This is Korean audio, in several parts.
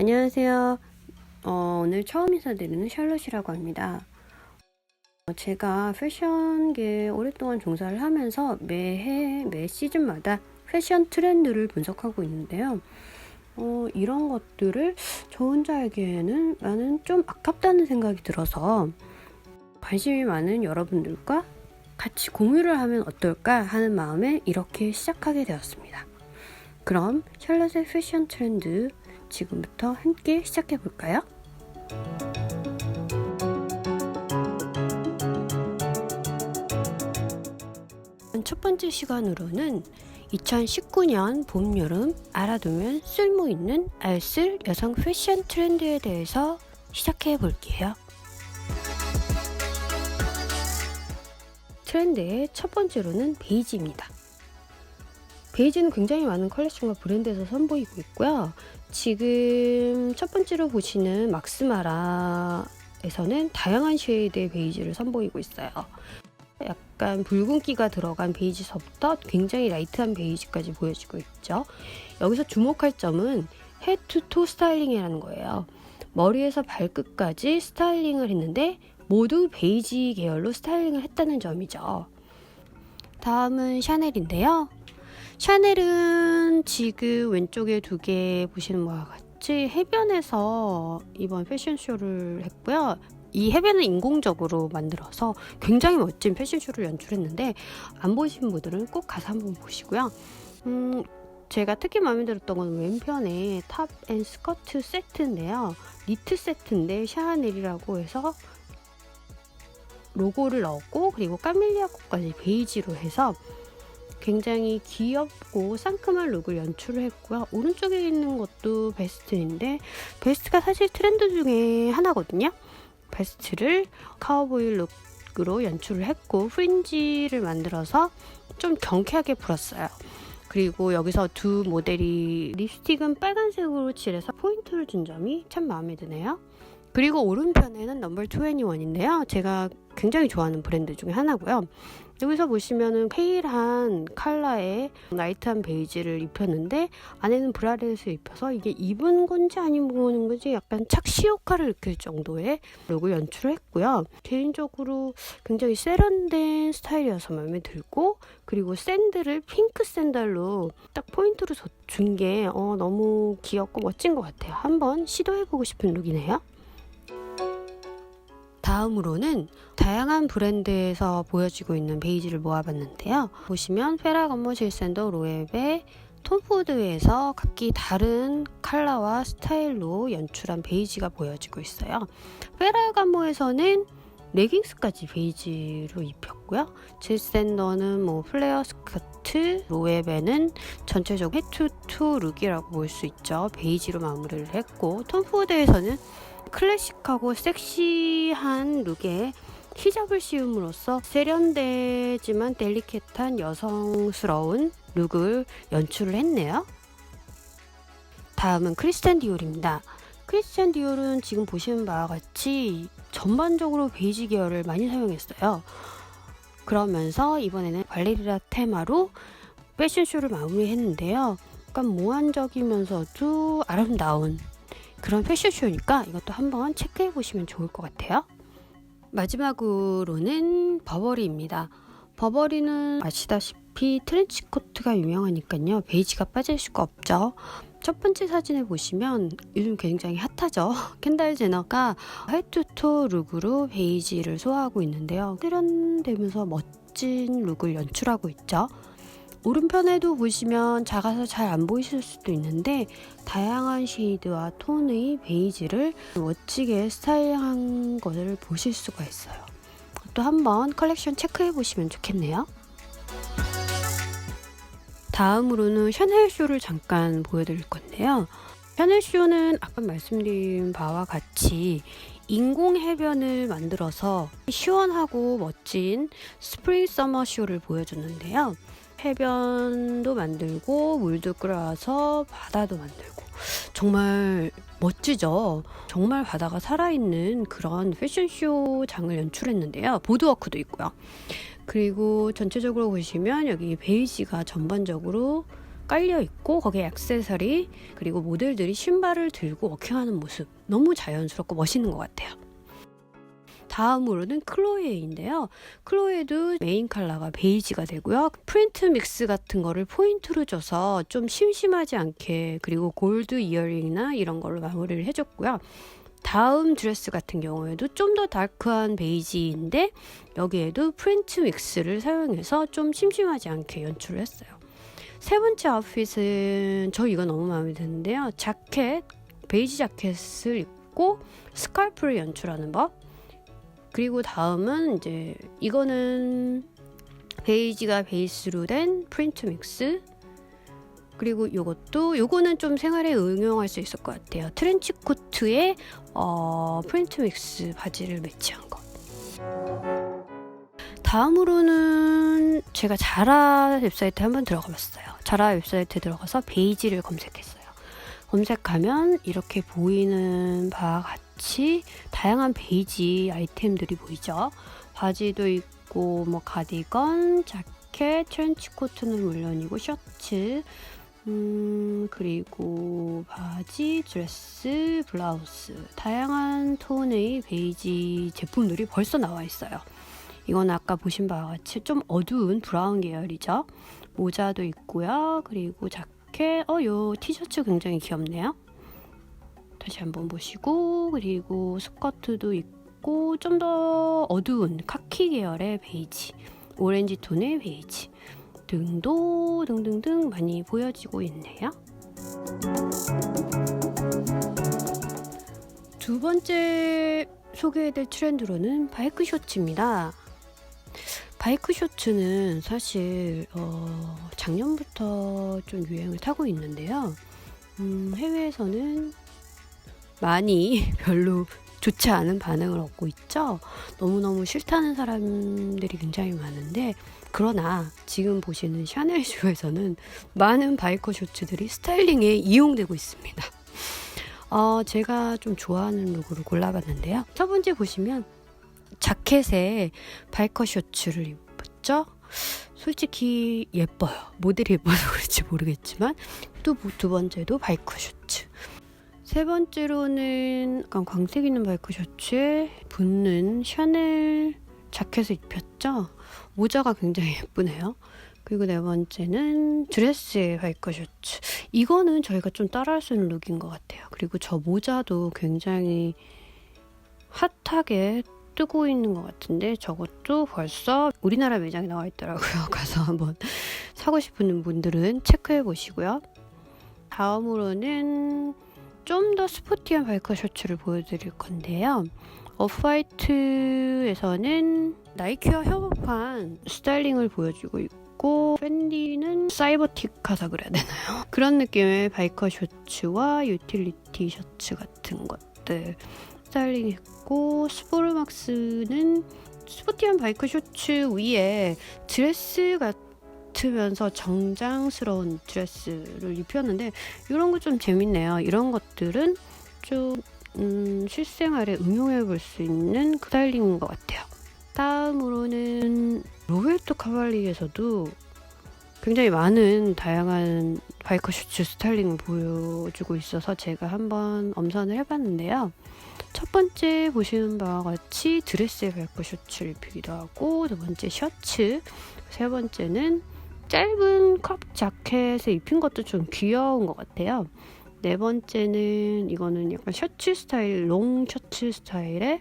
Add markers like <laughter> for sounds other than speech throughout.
안녕하세요. 어, 오늘 처음 인사드리는 샬롯이라고 합니다. 어, 제가 패션계에 오랫동안 종사를 하면서 매해, 매 시즌마다 패션 트렌드를 분석하고 있는데요. 어, 이런 것들을 저 혼자 알기에는 나는 좀 아깝다는 생각이 들어서 관심이 많은 여러분들과 같이 공유를 하면 어떨까 하는 마음에 이렇게 시작하게 되었습니다. 그럼 샬롯의 패션 트렌드 지금부터 함께 시작해 볼까요? 첫 번째 시간으로는 2019년 봄, 여름 알아두면 쓸모 있는 알쓸 여성 패션 트렌드에 대해서 시작해 볼게요. 트렌드의 첫 번째로는 베이지입니다. 베이지는 굉장히 많은 컬렉션과 브랜드에서 선보이고 있고요. 지금 첫 번째로 보시는 막스마라에서는 다양한 쉐이드의 베이지를 선보이고 있어요. 약간 붉은기가 들어간 베이지서부터 굉장히 라이트한 베이지까지 보여지고 있죠. 여기서 주목할 점은 헤드투토 스타일링이라는 거예요. 머리에서 발끝까지 스타일링을 했는데 모두 베이지 계열로 스타일링을 했다는 점이죠. 다음은 샤넬인데요. 샤넬은 지금 왼쪽에 두 개 보시는 바와 같이 해변에서 이번 패션쇼를 했고요. 이 해변은 인공적으로 만들어서 굉장히 멋진 패션쇼를 연출했는데 안 보신 분들은 꼭 가서 한번 보시고요. 음, 제가 특히 마음에 들었던 건 왼편에 탑 앤 스커트 세트인데요. 니트 세트인데 샤넬이라고 해서 로고를 넣었고 그리고 까밀리아 꽃까지 베이지로 해서 굉장히 귀엽고 상큼한 룩을 연출을 했고요. 오른쪽에 있는 것도 베스트인데 베스트가 사실 트렌드 중에 하나거든요. 베스트를 카우보이 룩으로 연출을 했고 프린지를 만들어서 좀 경쾌하게 불었어요. 그리고 여기서 두 모델이 립스틱은 빨간색으로 칠해서 포인트를 준 점이 참 마음에 드네요. 그리고 오른편에는 넘버 21인데요. 제가 굉장히 좋아하는 브랜드 중에 하나고요. 여기서 보시면은 페일한 컬러의 라이트한 베이지를 입혔는데 안에는 브라렛을 입혀서 이게 입은 건지 안 입은 건지 약간 착시 효과를 느낄 정도의 룩을 연출을 했고요. 개인적으로 굉장히 세련된 스타일이어서 마음에 들고 그리고 샌들을 핑크 샌들로 딱 포인트로 준 게 어, 너무 귀엽고 멋진 것 같아요. 한번 시도해보고 싶은 룩이네요. 다음으로는 다양한 브랜드에서 보여지고 있는 베이지를 모아봤는데요. 보시면 페라건모 실샌더 로에베 톰포드에서 각기 다른 컬러와 스타일로 연출한 베이지가 보여지고 있어요. 페라건모에서는 레깅스까지 베이지로 입혔고요. 질샌더는 뭐 플레어 스커트, 로에베는 전체적으로 헤투투 룩이라고 볼 수 있죠. 베이지로 마무리를 했고 톰포드에서는 클래식하고 섹시한 룩에 히잡을 씌움으로써 세련되지만 델리케트한 여성스러운 룩을 연출을 했네요. 다음은 크리스찬 디올입니다. 크리스찬 디올은 지금 보시는 바와 같이 전반적으로 베이지 계열을 많이 사용했어요. 그러면서 이번에는 발레리라 테마로 패션쇼를 마무리했는데요. 약간 몽환적이면서도 아름다운 그런 패션쇼니까 이것도 한번 체크해 보시면 좋을 것 같아요. 마지막으로는 버버리입니다. 버버리는 아시다시피 트렌치 코트가 유명하니까요. 베이지가 빠질 수가 없죠. 첫 번째 사진을 보시면 요즘 굉장히 핫하죠. <laughs> 켄달 제너가 헤드투 룩으로 베이지를 소화하고 있는데요. 세련되면서 멋진 룩을 연출하고 있죠. 오른편에도 보시면 작아서 잘 안 보이실 수도 있는데 다양한 쉐이드와 톤의 베이지를 멋지게 스타일한 것을 보실 수가 있어요. 또 한번 컬렉션 체크해 보시면 좋겠네요. 다음으로는 샤넬쇼를 잠깐 보여드릴 건데요. 샤넬쇼는 아까 말씀드린 바와 같이 인공 해변을 만들어서 시원하고 멋진 스프링 서머 쇼를 보여줬는데요. 해변도 만들고 물도 끌어와서 바다도 만들고 정말 멋지죠. 정말 바다가 살아있는 그런 패션쇼 장을 연출했는데요. 보드워크도 있고요. 그리고 전체적으로 보시면 여기 베이지가 전반적으로 깔려 있고 거기에 액세서리 그리고 모델들이 신발을 들고 워킹하는 모습 너무 자연스럽고 멋있는 것 같아요. 다음으로는 클로에인데요. 클로에도 메인 컬러가 베이지가 되고요. 프린트 믹스 같은 거를 포인트로 줘서 좀 심심하지 않게 그리고 골드 이어링이나 이런 걸로 마무리를 해줬고요. 다음 드레스 같은 경우에도 좀 더 다크한 베이지인데 여기에도 프린트 믹스를 사용해서 좀 심심하지 않게 연출을 했어요. 세 번째 아웃핏은 저 이거 너무 마음에 드는데요. 자켓, 베이지 자켓을 입고 스칼프를 연출하는 법. 그리고 다음은 이제 이거는 베이지가 베이스로 된 프린트 믹스. 그리고 요것도 요거는 좀 생활에 응용할 수 있을 것 같아요. 트렌치 코트에 어, 프린트 믹스 바지를 매치한 거. 다음으로는 제가 자라 웹사이트 한번 들어가 봤어요. 자라 웹사이트 들어가서 베이지를 검색했어요. 검색하면 이렇게 보이는 바와 같 이 다양한 베이지 아이템들이 보이죠. 바지도 있고 뭐 가디건, 자켓, 트렌치 코트는 물론이고 셔츠, 음, 그리고 바지, 드레스, 블라우스 다양한 톤의 베이지 제품들이 벌써 나와 있어요. 이건 아까 보신 바와 같이 좀 어두운 브라운 계열이죠. 모자도 있고요. 그리고 자켓, 어, 요 티셔츠 굉장히 귀엽네요. 다시 한번 보시고, 그리고 스커트도 있고, 좀 더 어두운 카키 계열의 베이지, 오렌지 톤의 베이지 등도 등등등 많이 보여지고 있네요. 두 번째 소개해드릴 트렌드로는 바이크 셔츠입니다. 바이크 셔츠는 사실 어, 작년부터 좀 유행을 타고 있는데요. 음, 해외에서는 많이 <laughs> 별로 좋지 않은 반응을 얻고 있죠. 너무너무 싫다는 사람들이 굉장히 많은데 그러나 지금 보시는 샤넬 쇼에서는 많은 바이커 셔츠들이 스타일링에 이용되고 있습니다. 어, 제가 좀 좋아하는 룩으로 골라봤는데요. 첫 번째 보시면 자켓에 바이커 셔츠를 입었죠. 솔직히 예뻐요. 모델이 예뻐서 <laughs> 그렇지 모르겠지만 또 두 번째도 바이커 셔츠. 세 번째로는 약간 광색 있는 바이커 셔츠에 붙는 샤넬 자켓을 입혔죠. 모자가 굉장히 예쁘네요. 그리고 네 번째는 드레스의 바이커 셔츠. 이거는 저희가 좀 따라할 수 있는 룩인 것 같아요. 그리고 저 모자도 굉장히 핫하게 뜨고 있는 것 같은데 저것도 벌써 우리나라 매장에 나와 있더라고요. <laughs> 가서 한번 사고 싶은 분들은 체크해 보시고요. 다음으로는 좀 더 스포티한 바이커 셔츠를 보여드릴 건데요. 오프화이트에서는 나이키와 협업한 스타일링을 보여주고 있고 팬디는 사이버틱하다 그래야 되나요? <laughs> 그런 느낌의 바이커 셔츠와 유틸리티 셔츠 같은 것들 스타일링했고 스포르막스는 스포티한 바이크 셔츠 위에 드레스 같 으면서 정장스러운 드레스를 입혔는데 이런 거 좀 재밌네요. 이런 것들은 좀 음, 실생활에 응용해 볼 수 있는 스타일링인 것 같아요. 다음으로는 로베르토 카발리에서도 굉장히 많은 다양한 바이커 슈츠 스타일링을 보여주고 있어서 제가 한번 엄선을 해봤는데요. 첫 번째 보시는 바와 같이 드레스에 바이커 슈츠를 입히기도 하고 두 번째 셔츠 세 번째는 짧은 컵 자켓에 입힌 것도 좀 귀여운 것 같아요. 네 번째는 이거는 약간 셔츠 스타일, 롱 셔츠 스타일의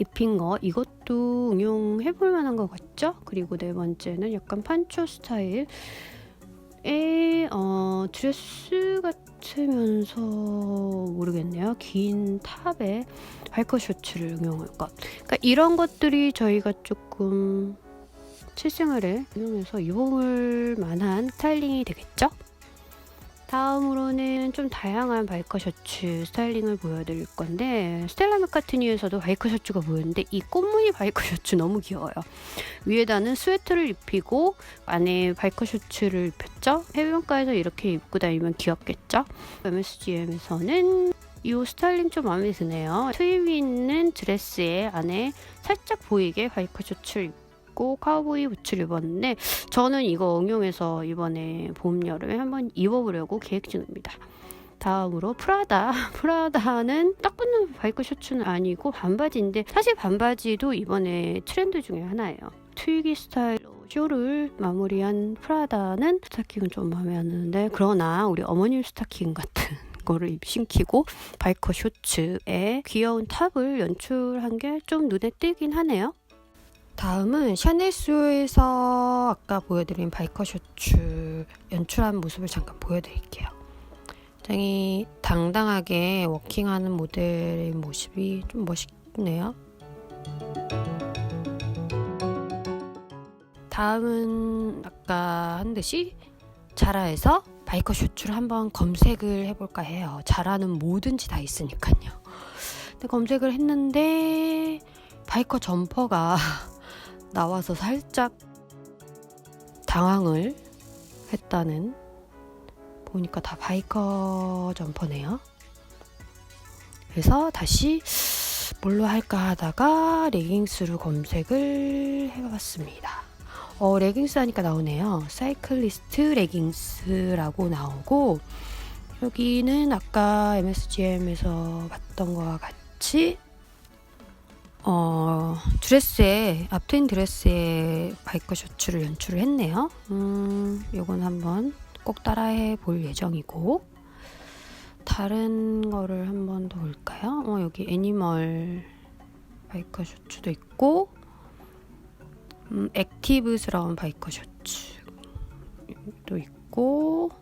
입힌 거 이것도 응용해 볼 만한 것 같죠? 그리고 네 번째는 약간 판초 스타일의 어, 드레스 같으면서 모르겠네요. 긴 탑에 바이커 셔츠를 응용할 것. 그러니까 이런 것들이 저희가 조금 실생활에 응용해서 입어볼 만한 스타일링이 되겠죠? 다음으로는 좀 다양한 바이커 셔츠 스타일링을 보여드릴 건데 스텔라 맥카트니에서도 바이커 셔츠가 보였는데 이 꽃무늬 바이커 셔츠 너무 귀여워요. 위에다는 스웨터를 입히고 안에 바이커 셔츠를 입혔죠. 해변가에서 이렇게 입고 다니면 귀엽겠죠. MSGM에서는 이 스타일링 좀 마음에 드네요. 트임 있는 드레스에 안에 살짝 보이게 바이커 셔츠를 입고 카우보이 부츠를 입었는데 저는 이거 응용해서 이번에 봄 여름에 한번 입어보려고 계획 중입니다. 다음으로 프라다. <laughs> 프라다는 딱 붙는 바이크 셔츠는 아니고 반바지인데 사실 반바지도 이번에 트렌드 중에 하나예요. 트위기 스타일로 쇼를 마무리한 프라다는 스타킹은 좀 마음에 안 드는데 그러나 우리 어머님 스타킹 같은 <laughs> 거를 입- 신기고 바이커 셔츠에 귀여운 탑을 연출한 게 좀 눈에 띄긴 하네요. 다음은 샤넬쇼에서 아까 보여드린 바이커 셔츠 연출한 모습을 잠깐 보여드릴게요. 굉장히 당당하게 워킹하는 모델의 모습이 좀 멋있네요. 다음은 아까 한 듯이 자라에서 바이커 셔츠를 한번 검색을 해볼까 해요. 자라는 뭐든지 다 있으니까요. 근데 검색을 했는데 바이커 점퍼가 <laughs> 나와서 살짝 당황을 했다는 보니까 다 바이커 점퍼네요. 그래서 다시 뭘로 할까 하다가 레깅스로 검색을 해봤습니다. 어, 레깅스 하니까 나오네요. 사이클리스트 레깅스라고 나오고 여기는 아까 MSGM에서 봤던 거와 같이 어, 드레스에 앞트인 드레스에 바이커 셔츠를 연출을 했네요. 음, 요건 한번 꼭 따라해 볼 예정이고 다른 거를 한번 더 볼까요? 어, 여기 애니멀 바이커 셔츠도 있고 음, 액티브스러운 바이커 셔츠도 있고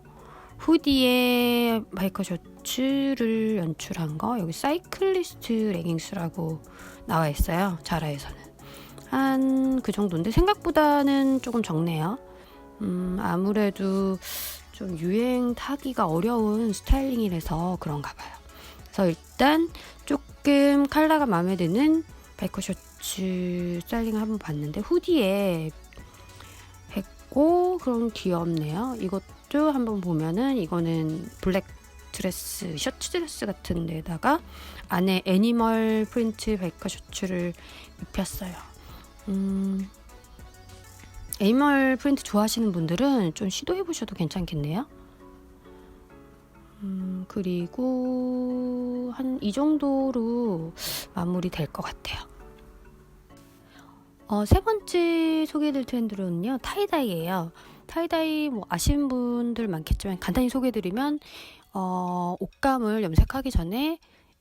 후디에 바이커 셔츠를 연출한 거 여기 사이클리스트 레깅스라고 나와 있어요 자라에서는. 한 그 정도인데 생각보다는 조금 적네요. 음, 아무래도 좀 유행 타기가 어려운 스타일링이라서 그런가 봐요. 그래서 일단 조금 컬러가 마음에 드는 바이커 셔츠 스타일링을 한번 봤는데 후디에 했고 그럼 귀엽네요. 이것도 한번 보면은 이거는 블랙 드레스, 셔츠 드레스 같은 데다가 안에 애니멀 프린트 바이커 셔츠를 입혔어요. 음, 애니멀 프린트 좋아하시는 분들은 좀 시도해 보셔도 괜찮겠네요. 음, 그리고 한 이 정도로 마무리 될 것 같아요. 어, 세 번째 소개해드릴 트렌드로는요, 타이다이예요. 타이다이 뭐 아시는 분들 많겠지만 간단히 소개해드리면 어, 옷감을 염색하기 전에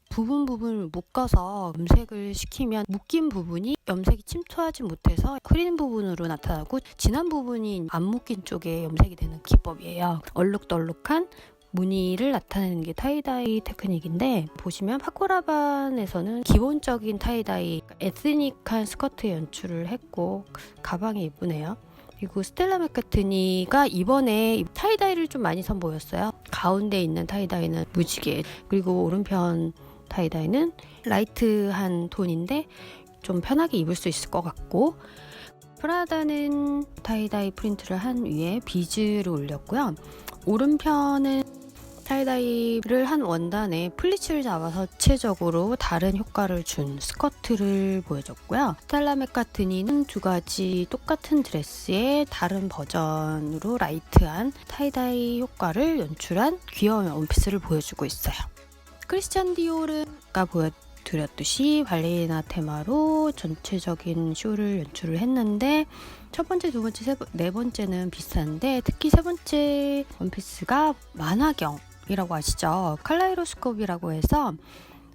부분 부분을 묶어서 염색을 시키면 묶인 부분이 염색이 침투하지 못해서 흐린 부분으로 나타나고 진한 부분이 안 묶인 쪽에 염색이 되는 기법이에요. 얼룩덜룩한 무늬를 나타내는 게 타이다이 테크닉인데 보시면 파코라반에서는 기본적인 타이다이 에스닉한 스커트 연출을 했고 가방이 예쁘네요. 그리고 스텔라 맥카트니가 이번에 타이다이를 좀 많이 선보였어요. 가운데 있는 타이다이는 무지개 그리고 오른편 타이다이는 라이트한 톤인데 좀 편하게 입을 수 있을 것 같고 프라다는 타이다이 프린트를 한 위에 비즈를 올렸고요. 오른편은 타이다이를 한 원단에 플리츠를 잡아서 전체적으로 다른 효과를 준 스커트를 보여줬고요. 스텔라 맥카트니는 두 가지 똑같은 드레스의 다른 버전으로 라이트한 타이다이 효과를 연출한 귀여운 원피스를 보여주고 있어요. 크리스찬 디올은 아까 보여드렸듯이 발레리나 테마로 전체적인 쇼를 연출을 했는데 첫 번째, 두 번째, 세 번, 네 번째는 비슷한데 특히 세 번째 원피스가 만화경 이라고 아시죠? 칼라이로스코프라고 해서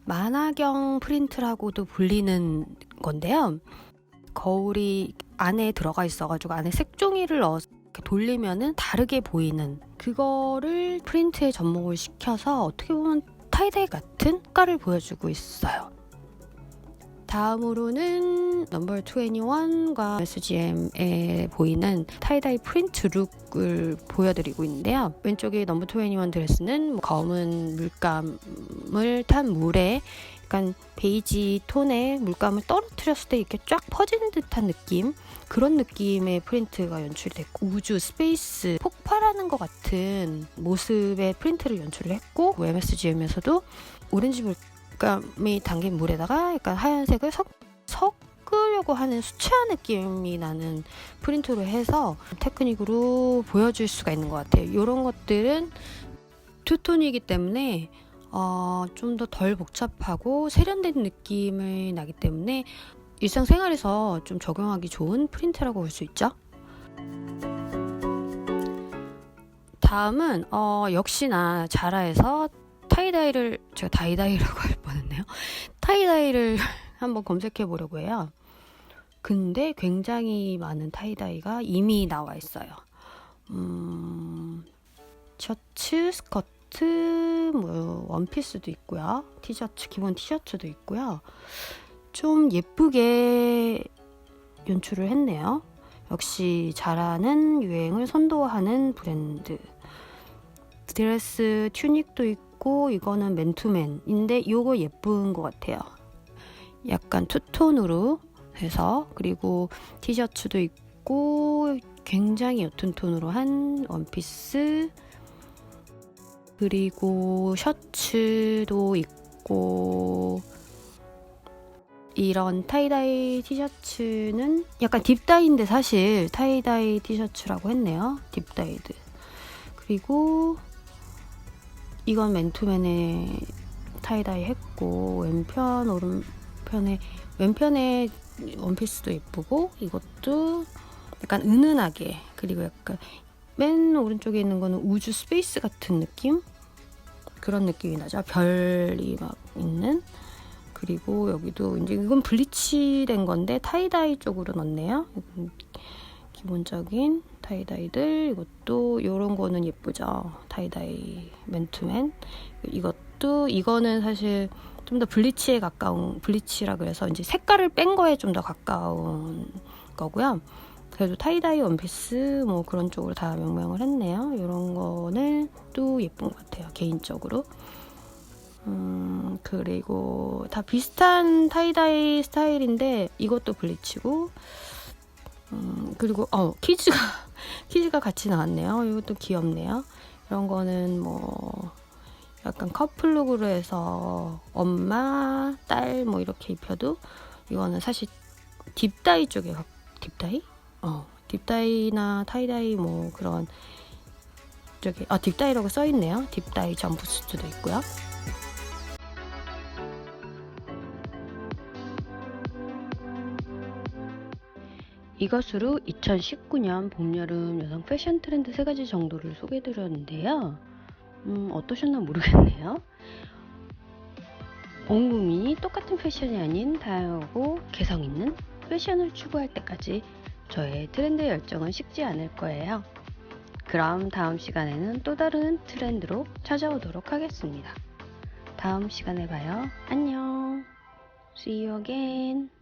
만화경 프린트라고도 불리는 건데요. 거울이 안에 들어가 있어가지고 안에 색종이를 넣어서 돌리면은 다르게 보이는 그거를 프린트에 접목을 시켜서 어떻게 보면 타이다이 같은 효과를 보여주고 있어요. 다음으로는 넘버 21과 SGM에 보이는 타이다이 프린트 룩을 보여드리고 있는데요. 왼쪽에 넘버 21 드레스는 검은 물감을 탄 물에 약간 베이지 톤의 물감을 떨어뜨렸을 때 이렇게 쫙 퍼지는 듯한 느낌 그런 느낌의 프린트가 연출됐고 우주 스페이스 폭발하는 것 같은 모습의 프린트를 연출을 했고 MSGM에서도 오렌지 물감 이 담긴 물에다가 약간 하얀색을 섞, 섞으려고 하는 수채화 느낌이 나는 프린트로 해서 테크닉으로 보여줄 수가 있는 것 같아요. 이런 것들은 투톤이기 때문에 어, 좀 더 덜 복잡하고 세련된 느낌을 나기 때문에 일상생활에서 좀 적용하기 좋은 프린트라고 볼 수 있죠. 다음은 어, 역시나 자라에서 타이다이를 제가 다이다이라고 할 뻔했네요. 타이다이를 <laughs> 한번 검색해 보려고 해요. 근데 굉장히 많은 타이다이가 이미 나와 있어요. 음, 셔츠, 스커트, 뭐 원피스도 있고요. 티셔츠, 기본 티셔츠도 있고요. 좀 예쁘게 연출을 했네요. 역시 자라는 유행을 선도하는 브랜드. 드레스 튜닉도 있고 이거는 맨투맨인데 이거 예쁜 것 같아요. 약간 투톤으로 해서 그리고 티셔츠도 있고 굉장히 옅은 톤으로 한 원피스 그리고 셔츠도 있고 이런 타이다이 티셔츠는 약간 딥다이인데 사실 타이다이 티셔츠라고 했네요. 딥다이드. 그리고 이건 맨투맨에 타이다이 했고 왼편 오른편에 왼편에 원피스도 예쁘고 이것도 약간 은은하게 그리고 약간 맨 오른쪽에 있는 거는 우주 스페이스 같은 느낌? 그런 느낌이 나죠. 별이 막 있는. 그리고 여기도 이제 이건 블리치 된 건데 타이다이 쪽으로 넣었네요. 이건 기본적인 타이다이들 이것도 이런 거는 예쁘죠 타이다이 맨투맨 이것도 이거는 사실 좀 더 블리치에 가까운 블리치라 그래서 이제 색깔을 뺀 거에 좀 더 가까운 거고요. 그래도 타이다이 원피스 뭐 그런 쪽으로 다 명명을 했네요. 이런 거는 또 예쁜 것 같아요. 개인적으로. 음, 그리고 다 비슷한 타이다이 스타일인데 이것도 블리치고 음, 그리고 어 키즈가 키즈가 <laughs> 같이 나왔네요. 이것도 귀엽네요. 이런 거는 뭐 약간 커플룩으로 해서 엄마, 딸 뭐 이렇게 입혀도 이거는 사실 딥다이 쪽에 가 딥다이? 어, 딥다이나 타이다이 뭐 그런 쪽에 아 딥다이라고 써 있네요. 딥다이 점프수트도 있고요. 이것으로 2019년 봄, 여름 여성 패션 트렌드 세 가지 정도를 소개해드렸는데요. 음, 어떠셨나 모르겠네요. 온 국민이 똑같은 패션이 아닌 다양하고 개성 있는 패션을 추구할 때까지 저의 트렌드 열정은 식지 않을 거예요. 그럼 다음 시간에는 또 다른 트렌드로 찾아오도록 하겠습니다. 다음 시간에 봐요. 안녕. See you again.